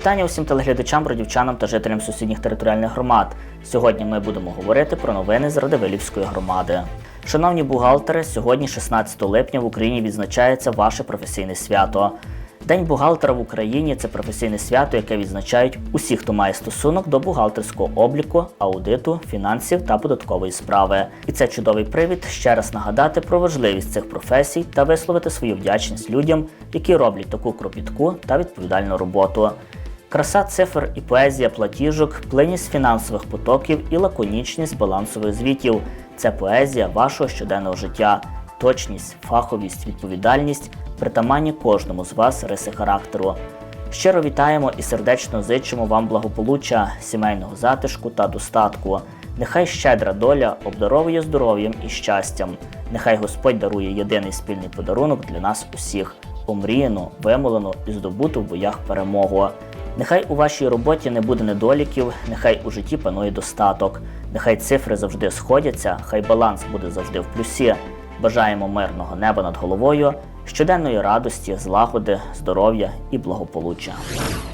Вітання усім телеглядачам, бродівчанам та жителям сусідніх територіальних громад. Сьогодні ми будемо говорити про новини з Радивилівської громади. Шановні бухгалтери, сьогодні, 16 липня, в Україні відзначається ваше професійне свято. День бухгалтера в Україні це професійне свято, яке відзначають усі, хто має стосунок до бухгалтерського обліку, аудиту, фінансів та податкової справи. І це чудовий привід ще раз нагадати про важливість цих професій та висловити свою вдячність людям, які роблять таку кропітку та відповідальну роботу. Краса цифр і поезія платіжок, плинність фінансових потоків і лаконічність балансових звітів це поезія вашого щоденного життя, точність, фаховість, відповідальність, притаманні кожному з вас риси характеру. Щиро вітаємо і сердечно зичимо вам благополуччя, сімейного затишку та достатку. Нехай щедра доля обдаровує здоров'ям і щастям. Нехай Господь дарує єдиний спільний подарунок для нас усіх омріяну, вимолену і здобуту в боях перемогу. Нехай у вашій роботі не буде недоліків, нехай у житті панує достаток, нехай цифри завжди сходяться, хай баланс буде завжди в плюсі. Бажаємо мирного неба над головою, щоденної радості, злагоди, здоров'я і благополуччя.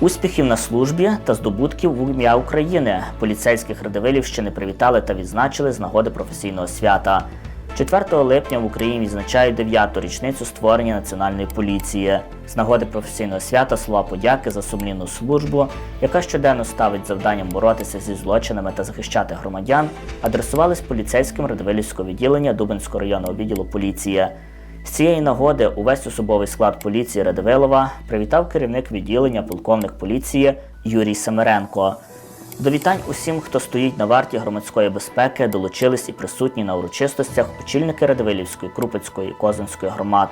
Успіхів на службі та здобутків в ім'я України. Поліцейських Радивилівщини привітали та відзначили з нагоди професійного свята. 4 липня в Україні відзначають 9-ту річницю створення національної поліції. З нагоди професійного свята слова подяки за сумлінну службу, яка щоденно ставить завданням боротися зі злочинами та захищати громадян, адресувались поліцейським Радивилівського відділення Дубинського районного відділу поліції. З цієї нагоди увесь особовий склад поліції Радивилова привітав керівник відділення полковник поліції Юрій Семеренко. До вітань усім, хто стоїть на варті громадської безпеки, долучились і присутні на урочистостях очільники Радивилівської, Крупецької і Козинської громад.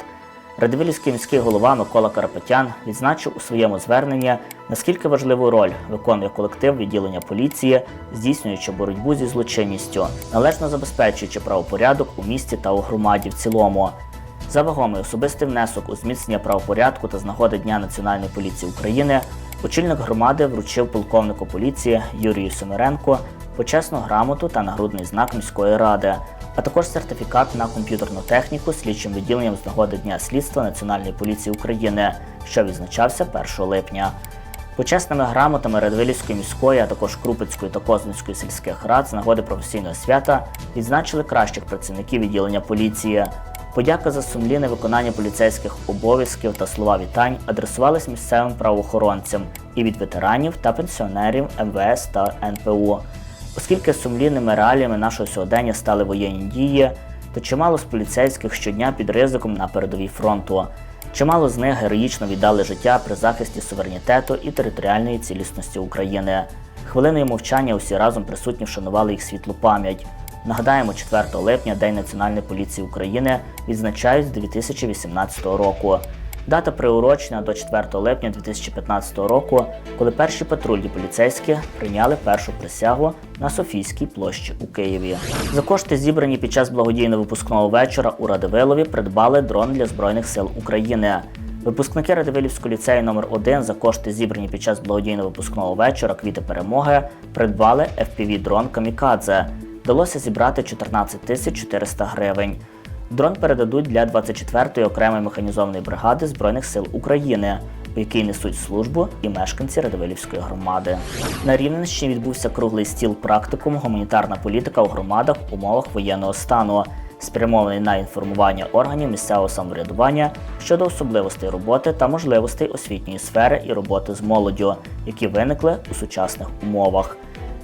Радивилівський міський голова Микола Карапетян відзначив у своєму зверненні, наскільки важливу роль виконує колектив відділення поліції, здійснюючи боротьбу зі злочинністю, належно забезпечуючи правопорядок у місті та у громаді в цілому. За вагомий особистий внесок у зміцнення правопорядку та з нагоди Дня Національної поліції України очільник громади вручив полковнику поліції Юрію Семеренко почесну грамоту та нагрудний знак міської ради, а також сертифікат на комп'ютерну техніку слідчим відділенням з нагоди Дня слідства Національної поліції України, що відзначався 1 липня. Почесними грамотами Радвилівської міської, а також Крупицької та Козинської сільських рад з нагоди професійного свята відзначили кращих працівників відділення поліції. Подяка за сумлінне виконання поліцейських обов'язків та слова вітань адресувались місцевим правоохоронцям і від ветеранів та пенсіонерів МВС та НПУ. Оскільки сумлінними реаліями нашого сьогодення стали воєнні дії, то чимало з поліцейських щодня під ризиком на передовій фронту. Чимало з них героїчно віддали життя при захисті суверенітету і територіальної цілісності України. Хвилиною мовчання усі разом присутні вшанували їх світлу пам'ять. Нагадаємо, 4 липня День Національної поліції України відзначають з 2018 року. Дата приурочена до 4 липня 2015 року, коли перші патрульні поліцейські прийняли першу присягу на Софійській площі у Києві. За кошти, зібрані під час благодійного випускного вечора у Радивилові, придбали дрон для Збройних сил України. Випускники Радивилівського ліцею номер 1 за кошти, зібрані під час благодійного випускного вечора Квіти перемоги, придбали FPV-дрон Камікадзе. Вдалося зібрати 14 тисяч 400 гривень. Дрон передадуть для 24-ї окремої механізованої бригади Збройних сил України, у якій несуть службу і мешканці Радивилівської громади. На Рівненщині відбувся круглий стіл практикум Гуманітарна політика у громадах в умовах воєнного стану, спрямований на інформування органів місцевого самоврядування щодо особливостей роботи та можливостей освітньої сфери і роботи з молоддю, які виникли у сучасних умовах.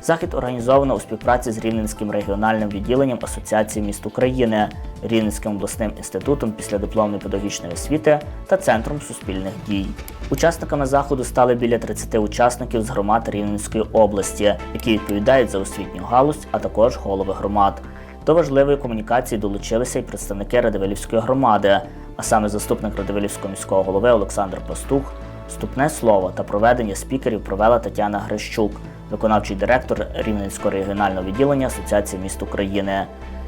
Захід організовано у співпраці з Рівненським регіональним відділенням Асоціації міст України, Рівненським обласним інститутом післядипломної педагогічної освіти та Центром суспільних дій. Учасниками заходу стали біля 30 учасників з громад Рівненської області, які відповідають за освітню галузь, а також голови громад. До важливої комунікації долучилися й представники Радивилівської громади, а саме заступник Радивилівського міського голови Олександр Пастух. Вступне слово та проведення спікерів провела Тетяна Грищук, виконавчий директор Рівненського регіонального відділення Асоціації міст України.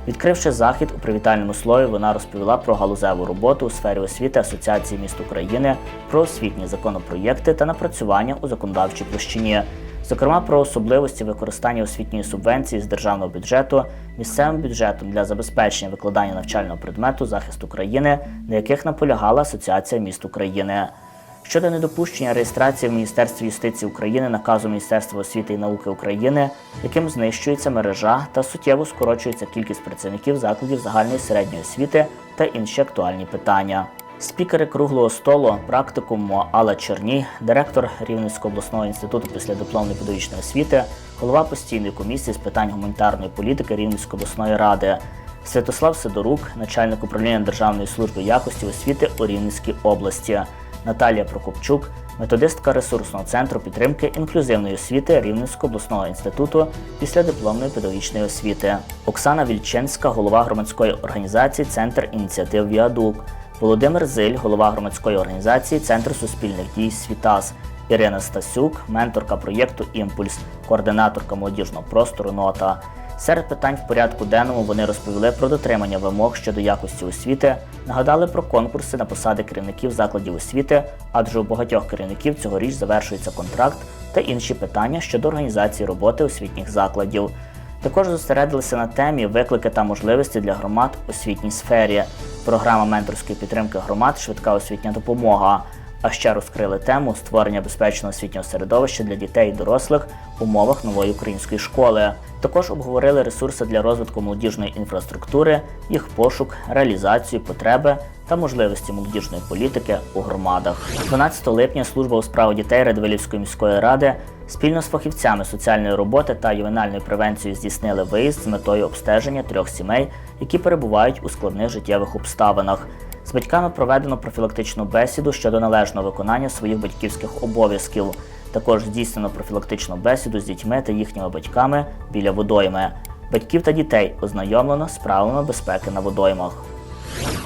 Відкривши захід у привітальному слові, вона розповіла про галузеву роботу у сфері освіти Асоціації міст України, про освітні законопроєкти та напрацювання у законодавчій площині, зокрема про особливості використання освітньої субвенції з державного бюджету місцевим бюджетом для забезпечення викладання навчального предмету захист України, на яких наполягала Асоціація міст України. Щодо недопущення реєстрації в Міністерстві юстиції України наказу Міністерства освіти і науки України, яким знищується мережа та суттєво скорочується кількість працівників закладів загальної середньої освіти та інші актуальні питання. Спікери круглого столу, практикуму Алла Черній, директор Рівненського обласного інституту післядипломної педагогічної освіти, голова постійної комісії з питань гуманітарної політики Рівненської обласної ради, Святослав Сидорук, начальник управління Державної служби якості освіти у Рівненській області, Наталія Прокопчук, методистка ресурсного центру підтримки інклюзивної освіти Рівненського обласного інституту післядипломної педагогічної освіти, Оксана Вільченська, голова громадської організації Центр ініціатив Віадук. Володимир Зиль, голова громадської організації Центр суспільних дій Світас, Ірина Стасюк, менторка проєкту Імпульс, координаторка молодіжного простору Нота. Серед питань в порядку денному вони розповіли про дотримання вимог щодо якості освіти, нагадали про конкурси на посади керівників закладів освіти, адже у багатьох керівників цьогоріч завершується контракт та інші питання щодо організації роботи освітніх закладів. Також зосередилися на темі виклики та можливості для громад у освітній сфері, програма менторської підтримки громад, швидка освітня допомога. А ще розкрили тему створення безпечного освітнього середовища для дітей і дорослих в умовах нової української школи. Також обговорили ресурси для розвитку молодіжної інфраструктури, їх пошук, реалізацію, потреби та можливості молодіжної політики у громадах. 12 липня служба у справах дітей Радивилівської міської ради спільно з фахівцями соціальної роботи та ювенальної превенції здійснили виїзд з метою обстеження трьох сімей, які перебувають у складних життєвих обставинах. З батьками проведено профілактичну бесіду щодо належного виконання своїх батьківських обов'язків. Також здійснено профілактичну бесіду з дітьми та їхніми батьками біля водойми. Батьків та дітей ознайомлено з правилами безпеки на водоймах.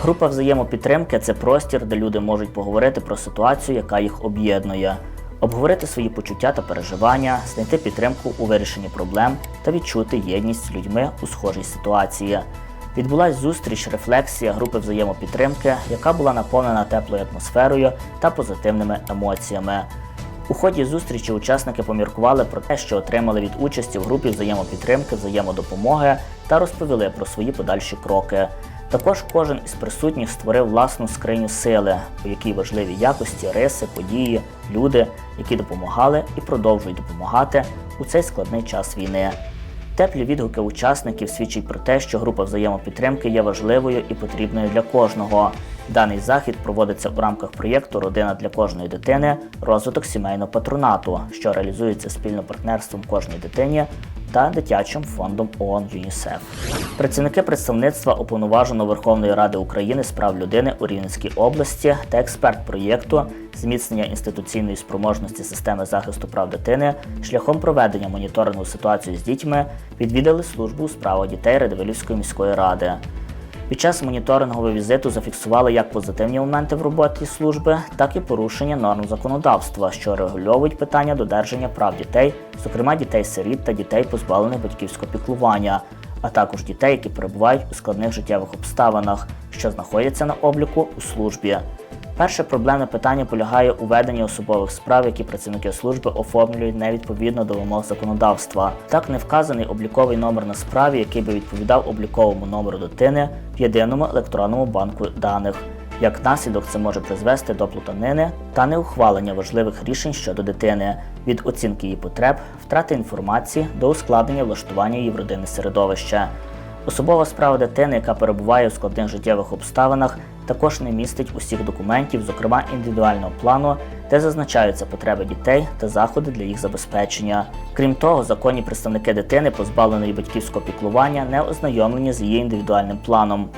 Група взаємопідтримки це простір, де люди можуть поговорити про ситуацію, яка їх об'єднує, обговорити свої почуття та переживання, знайти підтримку у вирішенні проблем та відчути єдність з людьми у схожій ситуації. Відбулась зустріч, рефлексія групи взаємопідтримки, яка була наповнена теплою атмосферою та позитивними емоціями. У ході зустрічі учасники поміркували про те, що отримали від участі в групі взаємопідтримки, взаємодопомоги та розповіли про свої подальші кроки. Також кожен із присутніх створив власну скриню сили, у якій важливі якості, риси, події, люди, які допомагали і продовжують допомагати у цей складний час війни. Теплі відгуки учасників свідчать про те, що група взаємопідтримки є важливою і потрібною для кожного. Даний захід проводиться у рамках проєкту Родина для кожної дитини розвиток сімейного патронату, що реалізується спільно партнерством кожній дитині та дитячим фондом ООН ЮНІСЕФ. Працівники представництва уповноваженого Верховної Ради України з прав людини у Рівненській області та експерт проєкту зміцнення інституційної спроможності системи захисту прав дитини шляхом проведення моніторингу ситуації з дітьми відвідали службу у справах дітей Радивилівської міської ради. Під час моніторингового візиту зафіксували як позитивні моменти в роботі служби, так і порушення норм законодавства, що регульовують питання додержання прав дітей, зокрема дітей-сиріт та дітей, позбавлених батьківського піклування, а також дітей, які перебувають у складних життєвих обставинах, що знаходяться на обліку у службі. Перше проблемне питання полягає у веденні особових справ, які працівники служби оформлюють невідповідно до вимог законодавства. Так не вказаний обліковий номер на справі, який би відповідав обліковому номеру дитини в єдиному електронному банку даних. Як наслідок це може призвести до плутанини та неухвалення важливих рішень щодо дитини, від оцінки її потреб, втрати інформації до ускладнення влаштування її в родинне середовище. Особова справа дитини, яка перебуває у складних життєвих обставинах, також не містить усіх документів, зокрема індивідуального плану, де зазначаються потреби дітей та заходи для їх забезпечення. Крім того, законні представники дитини, позбавленої батьківського піклування, не ознайомлені з її індивідуальним планом.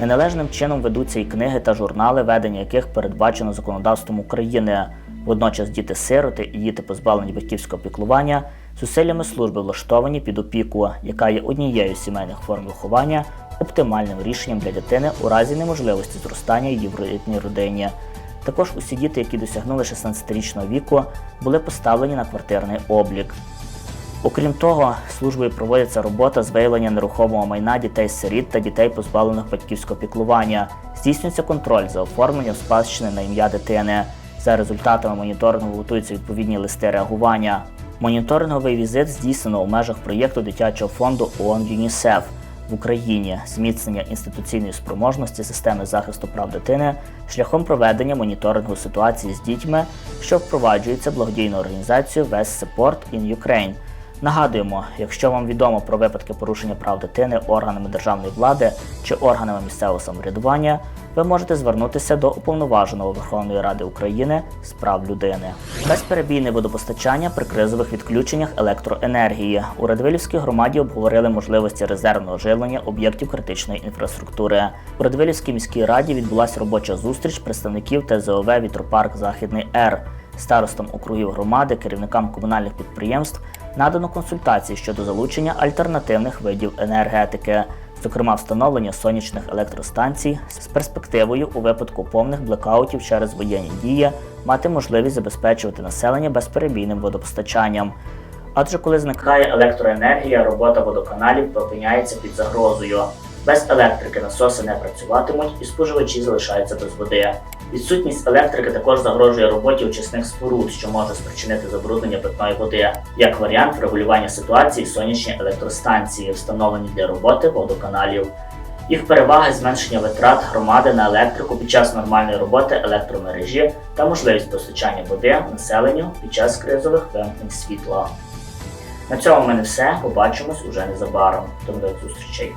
Неналежним чином ведуться і книги та журнали, ведення яких передбачено законодавством України. Водночас діти-сироти і діти, позбавлені батьківського піклування, зусиллями служби влаштовані під опіку, яка є однією з сімейних форм виховання, оптимальним рішенням для дитини у разі неможливості зростання її в рідній родині. Також усі діти, які досягнули 16-річного віку, були поставлені на квартирний облік. Окрім того, службою проводиться робота з виявлення нерухомого майна дітей-сиріт та дітей, позбавлених батьківського піклування. Здійснюється контроль за оформленням спадщини на ім'я дитини. За результатами моніторингу готуються відповідні листи реагування. Моніторинговий візит здійснено у межах проєкту дитячого фонду ООН ЮНІСЕФ. в Україні, зміцнення інституційної спроможності системи захисту прав дитини шляхом проведення моніторингу ситуації з дітьми, що впроваджується благодійною організацією West Support in Ukraine. Нагадуємо, якщо вам відомо про випадки порушення прав дитини органами державної влади чи органами місцевого самоврядування, ви можете звернутися до уповноваженого Верховної Ради України з прав людини. Безперебійне водопостачання при кризових відключеннях електроенергії у Радвилівській громаді обговорили можливості резервного живлення об'єктів критичної інфраструктури. У Радвилівській міській раді відбулася робоча зустріч представників ТЗОВ Вітропарк Західний Р. Старостам округів громади, керівникам комунальних підприємств надано консультації щодо залучення альтернативних видів енергетики, зокрема встановлення сонячних електростанцій з перспективою у випадку повних блекаутів через воєнні дії мати можливість забезпечувати населення безперебійним водопостачанням. Адже коли зникає електроенергія, робота водоканалів опиняється під загрозою. Без електрики насоси не працюватимуть і споживачі залишаються без води. Відсутність електрики також загрожує роботі очисних споруд, що може спричинити забруднення питної води. Як варіант врегулювання ситуації сонячні електростанції, встановлені для роботи водоканалів. Їх переваги зменшення витрат громади на електрику під час нормальної роботи електромережі та можливість постачання води населенню під час кризових вимкнень світла. На цьому в мене все. Побачимось уже незабаром. До нових зустрічей.